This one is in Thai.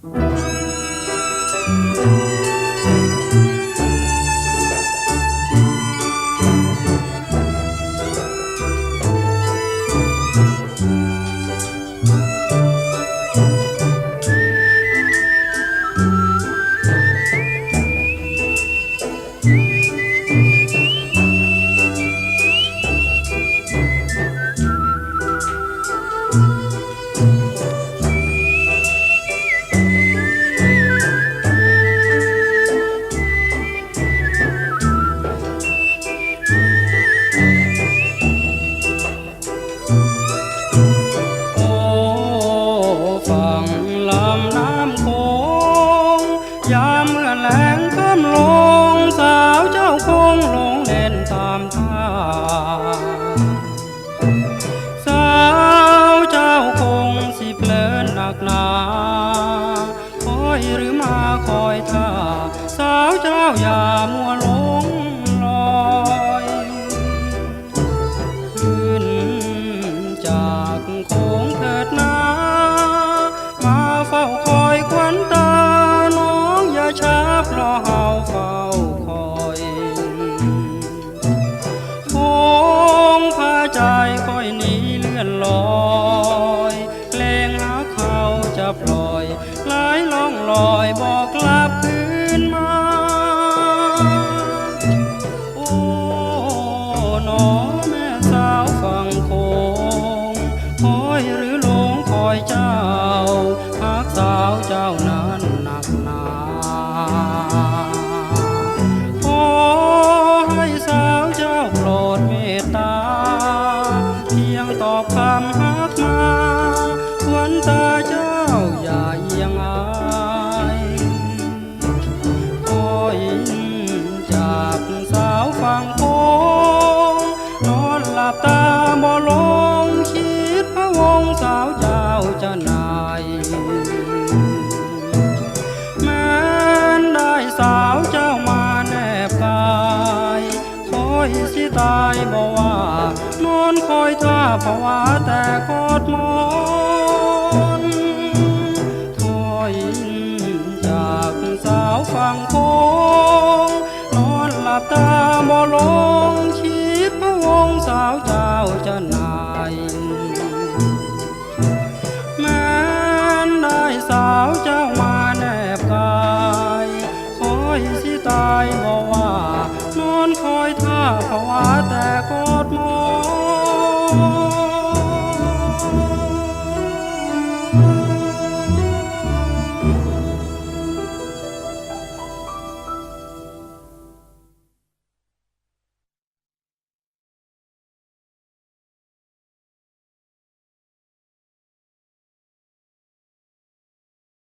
โำลงสาวเจ้าคงลงเล่นตามท่าสาวเจ้าคงสิเพลินหนักหนาคอยหรือมาคอยท่าสาวเจ้าอย่ามัวลง ลื่อนลอยแกรงหาเขาจะปล่อยไหลล่องลอยบอกกลับคืนมา โอ้หนอแม่ ตาเจ้าอย่าเอียงอายคอยจากสาวฝั่งโค้งนอนหลับตาบ่ลงคิดพะวงสาวเจ้าจะนายแม้นได้สาวเจ้ามาแนบกายคอยสิตายบ่ว่านอนคอยท่าภาวะแต่คอ โค้งนอนหลับตาบ่ลงชีพวงสาวเจ้าจะนายแม้นได้สาวเจ้ามาแนบกายคอยสิตายบ่ว่านอนคอยท่าภาวะแต่กอดมอง